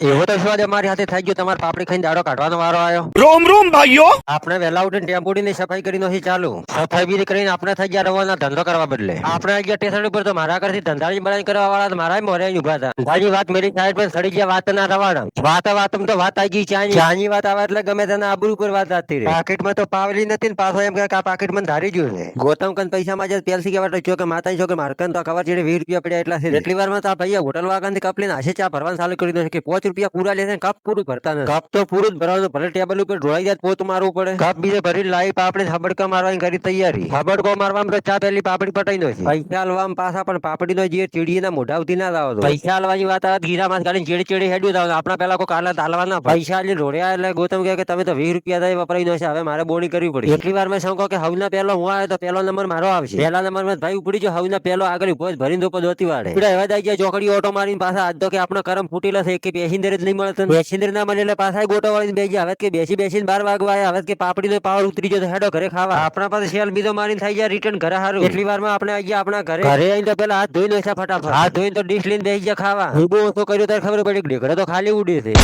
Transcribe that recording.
એવો તો શું અમારી સાથે થઈ ગયો? તમારે પાપડી ખાઈને દાડો કાઢવાનો વારો આવ્યો? રોમ રોમ ભાઈઓ! આપણે વહેલા ઉઠીને ટેમ્પોડીની સફાઈ કરી નથી ચાલુ. સફાઈ બી કરીને આપણે થઈ ગયા રવાના ધંધો કરવા બદલે. આપણે ગયા સ્ટેશન ઉપર તો મારા ઘરથી ધંધાની બળાઈ કરવા વાળા મારા મોરે ઊભા હતા. ધંધાની વાત મેરી સાઈડ પર સડી ગયા વાત ના રવાના. વાત વાત તો વાત આવી ગઈ ચાની. ચાની વાત આવે એટલે ગમે તેના આબુ ઉપર વાત આવતી રહી. પાકેટમાં તો પાવલી નથી ને પાછો એમ કે આ પાકેટ ધારી ગયું છે. ગોતમ કન પૈસામાં જે પેલસી કહેવાય તો કે માતા છો કે મારકન તો ખબર છે વીસ રૂપિયા પડ્યા એટલા છે. એટલી વારમાં તો ભાઈ હોટલ વાગનથી કપલીને આશે ચા ભરવાનું ચાલુ કરી દો કે પહોંચ પાંચ રૂપિયા પૂરા લેશે કપ પૂરું ભરતા નથી. કપ તો પૂરું જ ભરવાનું ભલે ટેબલ ઉપર ઢોળાઈ જાય પોત મારવું પડે. કપ બીજે ભરી લાવી પાપડી સાબડકા મારવાની કરી તૈયારી. હબડકો મારવામાં તો ચા પેલી પાપડી પટાઈ નો પૈસા હાલવામાં પાછા પણ પાપડી નો જે ચીડી ના મોઢા ઉતી ના લાવો પૈસા લવાની વાત આવે ગીરા માં ગાડીને ચીડી ચીડી હેડ્યું દાવ આપણા પેલા કોઈ કાલા તાલવાના પૈસા આલી ઢોળ્યા એટલે ગૌતમ કે તમે તો વીસ રૂપિયા થાય વપરાઈ નો છે હવે મારે બોણી કરવી પડી. એટલી વાર મેં શું કહું કે હવના પહેલો હું આવ્યો તો પહેલો નંબર મારો આવશે. પહેલા નંબરમાં ભાઈ ઉપડી જો હવના પહેલો આગળ ઊભો ભરીને તો દોતી વાળે. એવા જાય ગયા ચોકડી ઓટો મારીને પાછા. આજ તો કે આપણો કરમ ફૂટી લે કે પેસેન્જર જ નહીં મળે પેસેન્જર ના મળે એટલે પાછા ગોટો વાળીને બેસી હવે કે બેસી બેસીને બાર વાગવા હવે કે પાપડી નો પાવર ઉતરી જતો તો હેડો ઘરે ખાવા. આપણા પાસે શેલ બીજો મારીને થઈ જાય રિટર્ન ઘરે હારું. એટલી વારમાં આપણે આવી ગયા આપણા ઘરે. ઘરે આવીને તો પેલા હાથ ધોઈ નાખ્યા ફટાફટ. હાથ ધોઈને તો ડીશ લઈને બેસી ગયા ખાવા. હું બહુ ઓછો કર્યો ત્યારે ખબર પડી ઘરે તો ખાલી ઉડી છે.